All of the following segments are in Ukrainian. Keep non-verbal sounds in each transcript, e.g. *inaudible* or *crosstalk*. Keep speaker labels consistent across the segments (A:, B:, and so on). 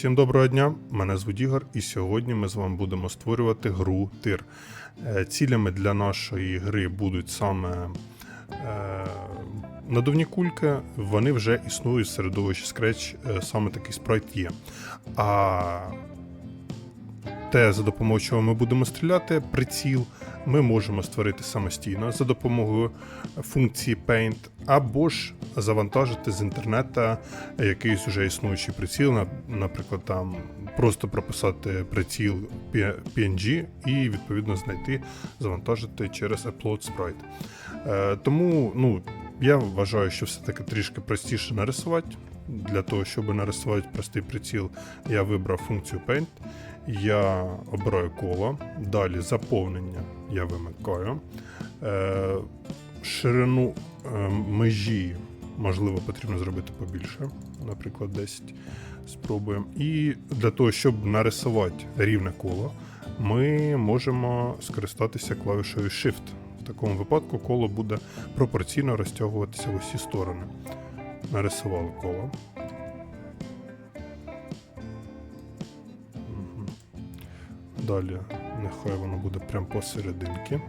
A: Всім доброго дня! Мене звуть Ігор, і сьогодні ми з вами будемо створювати гру тир. Е, Цілями для нашої гри будуть саме е, надувні кульки. Вони вже існують в середовищі Scratch, е, саме такий спрайт є. А те, за допомогою чого ми будемо стріляти, приціл, ми можемо створити самостійно за допомогою функції Paint, або ж завантажити з інтернету якийсь уже існуючий приціл, наприклад, там просто прописати приціл PNG і відповідно знайти, завантажити через Upload Sprite. Е, тому ну, я вважаю, що все-таки трішки простіше нарисувати. Для того, щоб нарисувати простий приціл, я вибрав функцію Paint. Я обираю коло, далі заповнення я вимикаю. Е, ширину е, межі, можливо, потрібно зробити побільше, наприклад, 10 спробуємо. І для того, щоб нарисувати рівне коло, ми можемо скористатися клавішою Shift. В такому випадку коло буде пропорційно розтягуватися в усі сторони. Нарисували коло. Далі нехай воно буде прямо посерединки.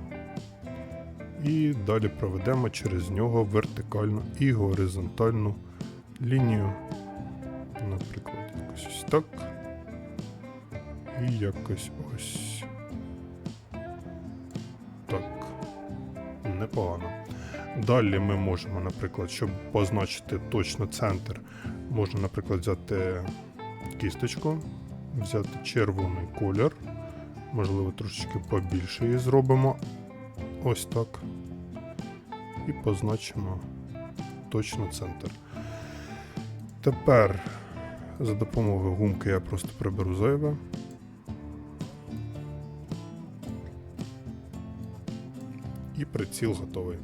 A: І далі проведемо через нього вертикальну і горизонтальну лінію. Наприклад, якось ось так. І якось ось так. Непогано. Далі ми можемо, наприклад, щоб позначити точно центр, можна, наприклад, взяти кісточку, взяти червоний колір, можливо, трошечки побільше її зробимо. Ось так. І позначимо точно центр. Тепер за допомогою гумки я просто приберу зайве. І приціл готовий.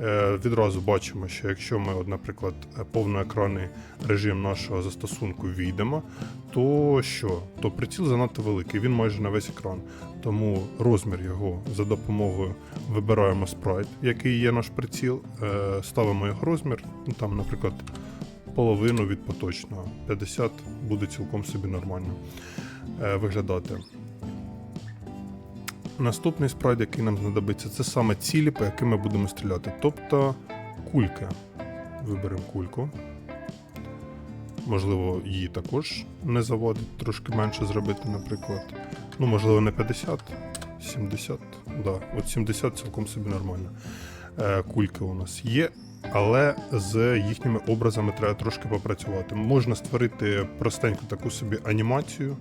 A: Е, відразу бачимо, що якщо ми, наприклад, е, повноекранний режим нашого застосунку війдемо, то що? То приціл занадто великий, він майже на весь екран. Тому розмір його за допомогою вибираємо спрайт, який є наш приціл, е, ставимо його розмір, ну, там, наприклад, половину від поточного. 50 буде цілком собі нормально е, виглядати. Наступний спрайт, який нам знадобиться, це саме цілі, по яким ми будемо стріляти. Тобто кульки. Виберемо кульку. Можливо, її також не заводить, трошки менше зробити, наприклад. Ну, можливо, не 50, 70. Да, от 70 цілком собі нормально. Е, кульки у нас є, але з їхніми образами треба трошки попрацювати. Можна створити простеньку таку собі анімацію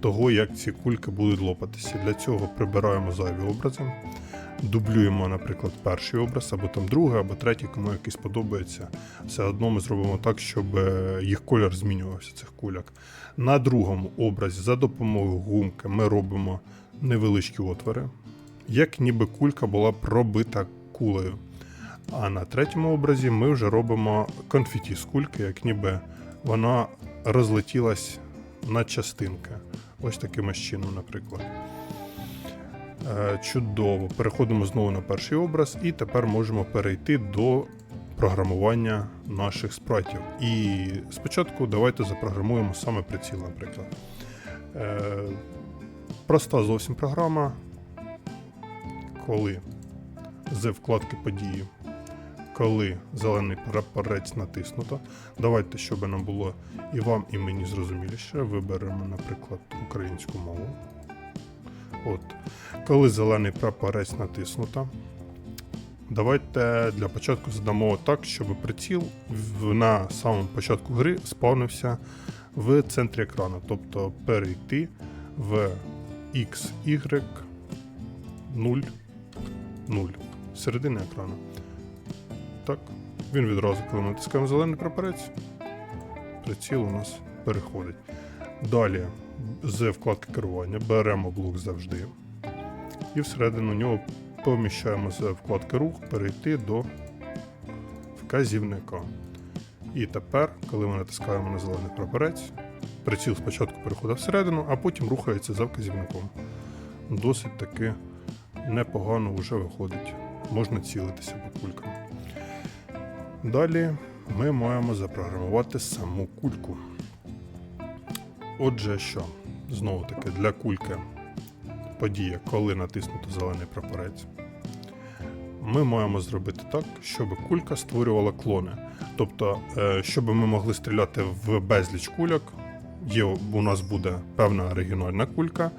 A: того, як ці кульки будуть лопатися. Для цього прибираємо зайві образи, дублюємо, наприклад, перший образ, або там другий, або третій, кому якийсь подобається. Все одно ми зробимо так, щоб е, їх колір змінювався цих куляк. На другому образі за допомогою гумки ми робимо невеличкі отвори, як ніби кулька була пробита кулею. А на третьому образі ми вже робимо конфеті з кульки, як ніби вона розлетілась на частинки. Ось таким чином, наприклад. Е, Чудово. Переходимо знову на перший образ, і тепер можемо перейти до програмування наших спрайтів. І спочатку давайте запрограмуємо саме приціл, наприклад. Е, Проста зовсім програма, коли з вкладки події, коли зелений прапорець натиснуто. Давайте, щоб нам було і вам, і мені зрозуміліше, виберемо, наприклад, українську мову. От. Коли зелений прапорець натиснуто, давайте для початку задамо так, щоб приціл на самому початку гри спавнився в центрі екрану, тобто перейти в X, Y 0, 0 середини екрану. Так, він відразу, коли натискаємо зелений прапорець, приціл у нас переходить. Далі з вкладки керування беремо блок завжди і всередину нього поміщаємо з вкладки рух перейти до вказівника. І тепер, коли ми натискаємо на зелений прапорець, приціл спочатку переходить всередину, а потім рухається за вказівником. Досить таки непогано вже виходить. можна цілитися по кулькам. Далі ми маємо запрограмувати саму кульку. Отже, що? Знову таки, для кульки подія, коли натиснуто зелений прапорець. Ми маємо зробити так, щоб кулька створювала клони. Тобто, е, щоб ми могли стріляти в безліч кульок, є, у нас буде певна оригінальна кулька,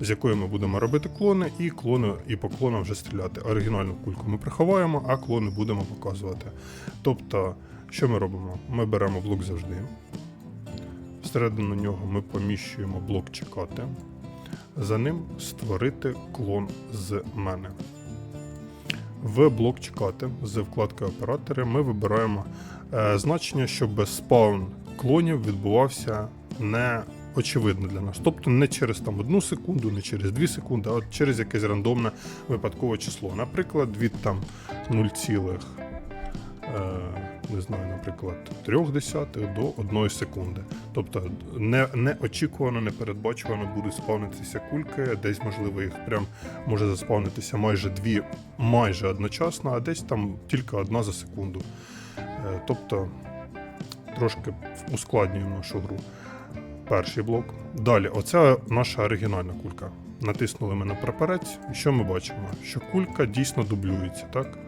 A: з якої ми будемо робити клони, і клони і по клонам вже стріляти. Оригінальну кульку ми приховаємо, а клони будемо показувати. Тобто, що ми робимо? Ми беремо блок завжди. Всередину нього ми поміщуємо блок чекати. За ним створити клон з мене. В блок чекати з вкладки оператори ми вибираємо е, значення, щоб спаун клонів відбувався не очевидно для нас. Тобто не через там одну секунду, не через 2 секунди, а от через якесь рандомне випадкове число. Наприклад, від там 0, е, не знаю, наприклад, 3 десятих до 1 секунди. Тобто не, неочікувано, непередбачувано будуть спавнитися кульки, десь, можливо, їх прям може заспавнитися майже дві, майже одночасно, а десь там тільки одна за секунду. Е, Тобто трошки ускладнюємо нашу гру. Перший блок. Далі, оця наша оригінальна кулька. Натиснули ми на прапорець, і що ми бачимо? Що кулька дійсно дублюється, так?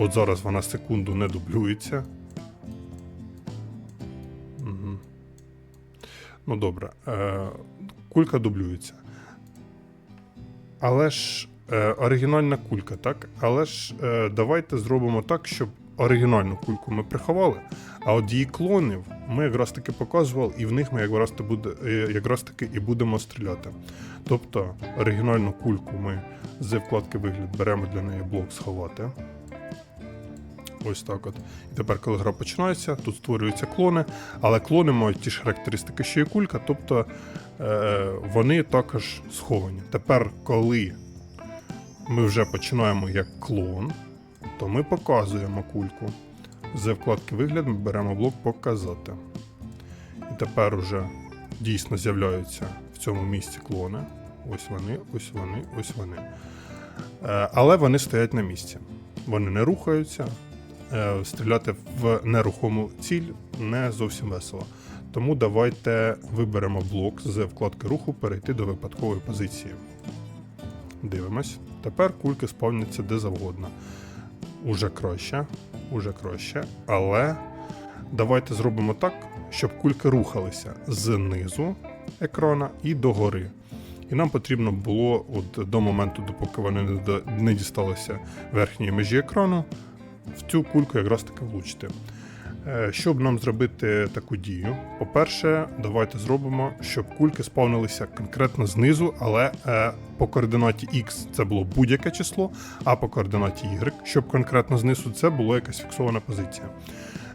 A: От зараз вона секунду не дублюється. Угу. Ну добре. Е, кулька дублюється. Але ж е, оригінальна кулька, так? Але ж е, давайте зробимо так, щоб оригінальну кульку ми приховали, а от її клонів ми якраз таки показували, і в них ми якраз, таки буде, е, якраз таки і будемо стріляти. Тобто оригінальну кульку ми з вкладки вигляд беремо для неї блок сховати. Ось так от. І тепер, коли гра починається, тут створюються клони, але клони мають ті ж характеристики, що і кулька, тобто е, вони також сховані. Тепер, коли ми вже починаємо як клон, то ми показуємо кульку. З вкладки вигляд ми беремо блок показати. І тепер уже дійсно з'являються в цьому місці клони. Ось вони, ось вони, ось вони. Е, Але вони стоять на місці. Вони не рухаються. Е, Стріляти в нерухому ціль не зовсім весело. Тому давайте виберемо блок з вкладки руху перейти до випадкової позиції. Дивимось. Тепер кульки спавняться де завгодно. Уже краще, уже краще. Але давайте зробимо так, щоб кульки рухалися знизу екрана і догори. І нам потрібно було от до моменту, допоки вони не дісталися верхньої межі екрану, в цю кульку якраз таки влучити. Е, Щоб нам зробити таку дію, по-перше, давайте зробимо, щоб кульки спавнилися конкретно знизу, але е, по координаті X це було будь-яке число, а по координаті Y, щоб конкретно знизу це була якась фіксована позиція.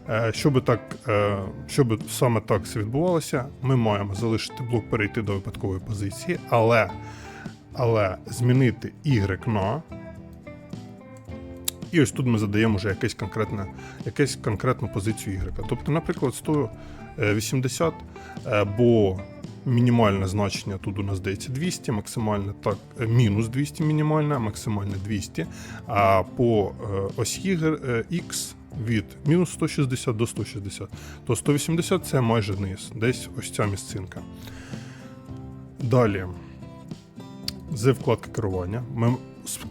A: Е, Щоб так, щоб саме так все відбувалося, ми маємо залишити блок перейти до випадкової позиції, але, але змінити Y на і ось тут ми задаємо вже якесь конкретне, якесь конкретну позицію Y. Тобто, наприклад, 180, е, бо мінімальне значення тут у нас здається 200, максимальне так, е, мінус 200 мінімальне, максимальне 200. А по е, осі X від мінус 160 до 160, то 180 це майже низ, десь ось ця місцинка. Далі з вкладки керування. Ми,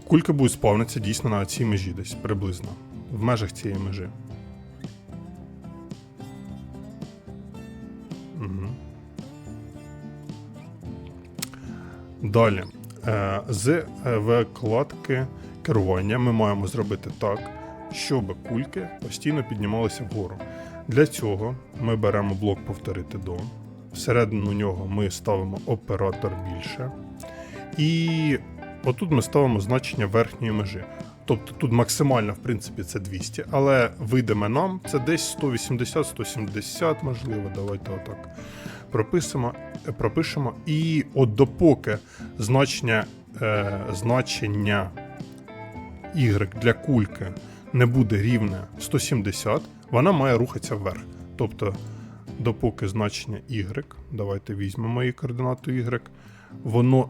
A: кулька буде спавнитися дійсно на цій межі десь приблизно. В межах цієї межі. Далі. Е, з е, вкладки керування ми маємо зробити так, щоб кульки постійно піднімалися вгору. Для цього ми беремо блок повторити до. Всередину нього ми ставимо оператор більше. І отут ми ставимо значення верхньої межі. Тобто тут максимально, в принципі, це 200, але видиме нам це десь 180-170, можливо. Давайте отак прописимо, пропишемо. І от допоки значення, е, значення Y для кульки не буде рівне 170, вона має рухатися вверх. Тобто, допоки значення Y, давайте візьмемо її координату Y, воно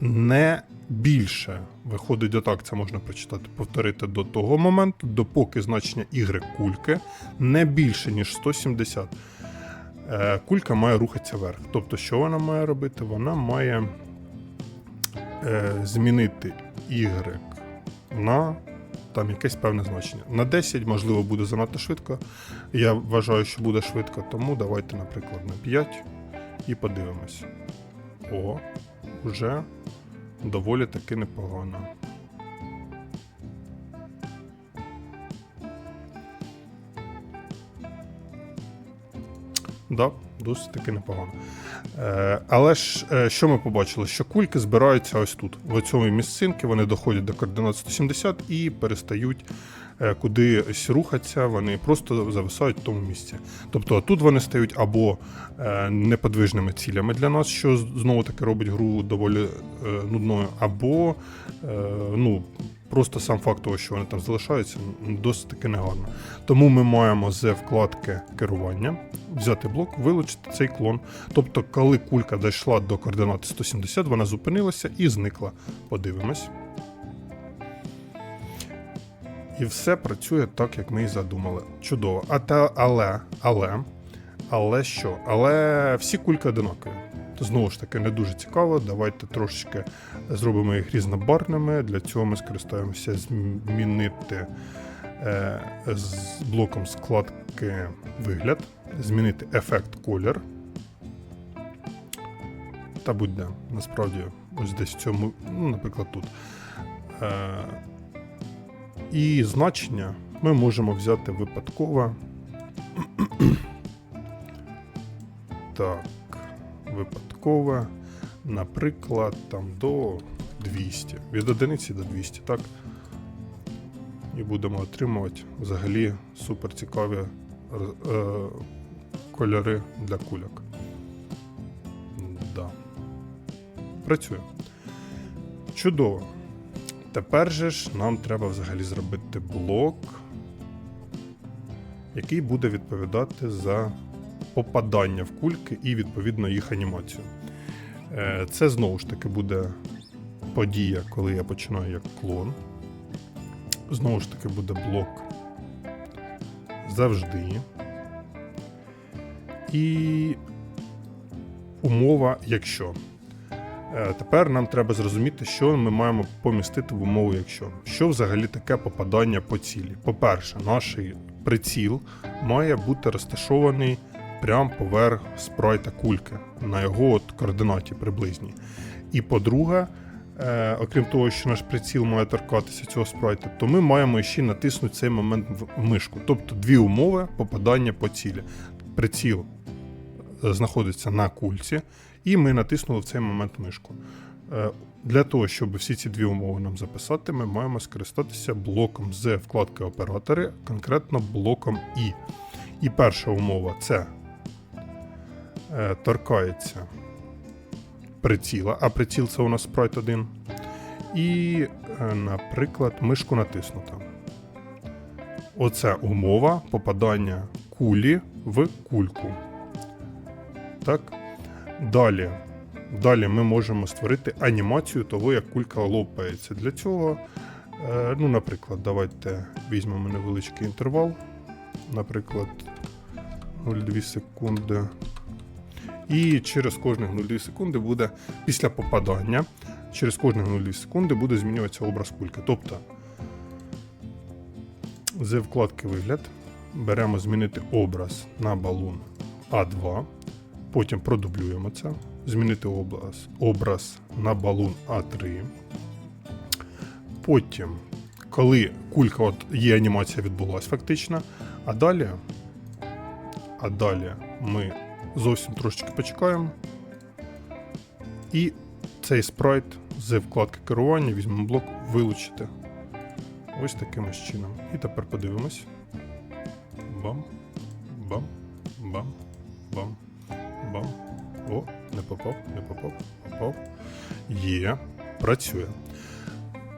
A: не більше. Виходить отак, це можна прочитати, повторити до того моменту, допоки значення y кульки не більше, ніж 170. Е, Кулька має рухатися вверх. Тобто, що вона має робити? Вона має е, змінити y на там якесь певне значення. На 10, можливо, буде занадто швидко. Я вважаю, що буде швидко, тому давайте, наприклад, на 5 і подивимось. О, вже доволі таки непогано. Да, досить таки непогано. Е, але ж е, що ми побачили? Що кульки збираються ось тут, в цьому місцинки, вони доходять до координат 170 і перестають е, кудись рухатися, вони просто зависають в тому місці. Тобто тут вони стають або неподвижними цілями для нас, що знову таки робить гру доволі нудною, або ну, просто сам факт того, що вони там залишаються, досить таки негарно. Тому ми маємо з вкладки керування взяти блок, вилучити цей клон. Тобто, коли кулька дійшла до координати 170, вона зупинилася і зникла. Подивимось. І все працює так, як ми і задумали. Чудово. А та, але, але, але що? Але всі кульки одинакові. Знову ж таки, не дуже цікаво. Давайте трошечки зробимо їх різнобарвними. Для цього ми скористаємося змінити е, з блоком складки вигляд, змінити ефект колір. Та будь-де, насправді, ось десь в цьому, ну, наприклад, тут. Е, і значення ми можемо взяти випадково. *clears throat* так, випадкове, наприклад, там до 200. Від одиниці до 200, так? І будемо отримувати взагалі супер цікаві е, кольори для кульок. Да. Працює. Чудово. Тепер же ж нам треба взагалі зробити блок, який буде відповідати за попадання в кульки і відповідно їх анімацію. Е, Це знову ж таки буде подія, коли я починаю як клон. Знову ж таки буде блок завжди. І умова, якщо. Е, Тепер нам треба зрозуміти, що ми маємо помістити в умову, якщо. Що взагалі таке попадання по цілі? По-перше, наш приціл має бути розташований прямо поверх спрайта кульки на його от координаті приблизній. І по-друге, е, окрім того, що наш приціл має торкатися цього спрайта, то ми маємо ще натиснути цей момент в мишку. Тобто дві умови попадання по цілі. Приціл е, знаходиться на кульці, і ми натиснули в цей момент мишку. Е, Для того, щоб всі ці дві умови нам записати, ми маємо скористатися блоком з вкладки оператори, конкретно блоком І. І перша умова це торкається приціла, а приціл це у нас спрайт 1. І, е, наприклад, мишку натиснута. Оце умова попадання кулі в кульку. Так. Далі. Далі ми можемо створити анімацію того, як кулька лопається. Для цього, е, ну, наприклад, давайте візьмемо невеличкий інтервал. Наприклад, 0,2 секунди. І через кожних 0,2 секунди буде після попадання, через кожних 0,2 секунди буде змінюватися образ кульки. Тобто з вкладки вигляд беремо змінити образ на балун А2, потім продублюємо це, змінити образ, образ на балун А3. Потім, коли кулька от є анімація відбулася фактично, а далі, а далі ми зовсім трошечки почекаємо. І цей спрайт з вкладки керування візьмемо блок вилучити. Ось таким чином. І тепер подивимось. Бам, бам, бам, бам, бам. О, не попав, не попав, попав. Є, працює.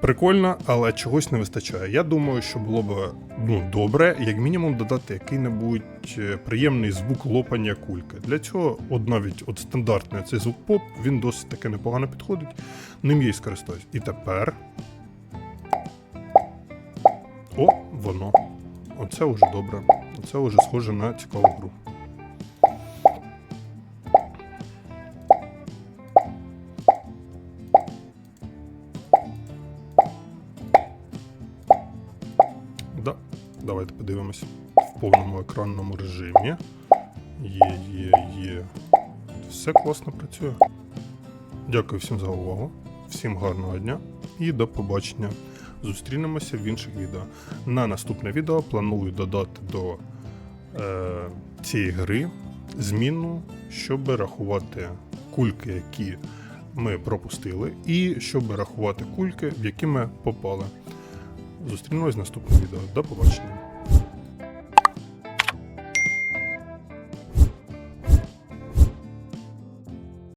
A: Прикольно, але чогось не вистачає. Я думаю, що було б ну, добре, як мінімум, додати який-небудь е, приємний звук лопання кульки. Для цього, от навіть от стандартний цей звук поп, він досить таки непогано підходить. Ним я і скористаюсь. І тепер. О, воно. Оце вже добре. Оце вже схоже на цікаву гру. Екранному режимі. Є, є, є. Все класно працює. Дякую всім за увагу. Всім гарного дня і до побачення. Зустрінемося в інших відео. На наступне відео планую додати до е, цієї гри зміну, щоб рахувати кульки, які ми пропустили, і щоб рахувати кульки, в які ми попали. Зустрінемось в наступному відео. До побачення.